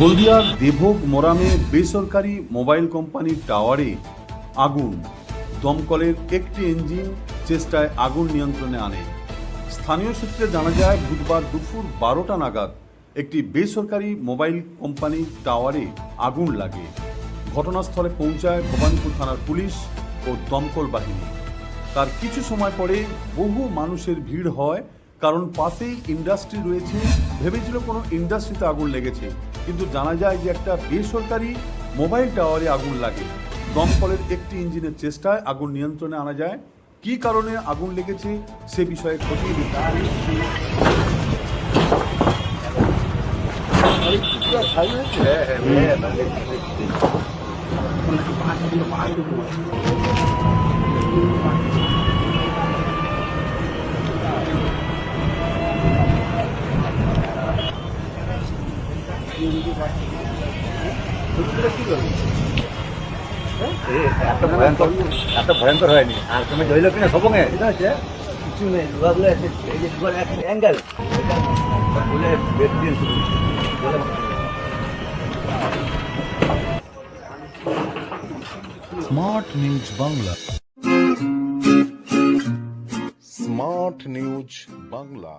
হলদিয়ার দেভোগ, মোরামে বেসরকারি মোবাইল কোম্পানির টাওয়ারে আগুন। দমকলের একটি ইঞ্জিন চেষ্টায় আগুন নিয়ন্ত্রণে আনে। স্থানীয় সূত্রে জানা যায়, বুধবার দুপুর বারোটা নাগাদ একটি বেসরকারি মোবাইল কোম্পানির টাওয়ারে আগুন লাগে। ঘটনাস্থলে পৌঁছায় ভবানীপুর থানার পুলিশ ও দমকল বাহিনী। তার কিছু সময় পরে বহু মানুষের ভিড় হয়, কারণ পাশেই ইন্ডাস্ট্রি রয়েছে। ভেবেছিল কোনো ইন্ডাস্ট্রিতে আগুন লেগেছে। কিন্তু জানা যায় যে একটা বেসরকারি মোবাইল টাওয়ারে আগুন লাগে। দমকলের একটি ইঞ্জিনের চেষ্টায় আগুন নিয়ন্ত্রণে আনা যায়। কি কারণে আগুন লেগেছে সে বিষয়ে খতিয়ে দেখতে এত ভয়ঙ্কর হয়নি। আর তুমি ধরল কিনা সবঙ্গে কিছু নেই লোহাগুলো অ্যাঙ্গেল বলে বেড দিয়ে শুরু smart news Bangla. Smart news Bangla.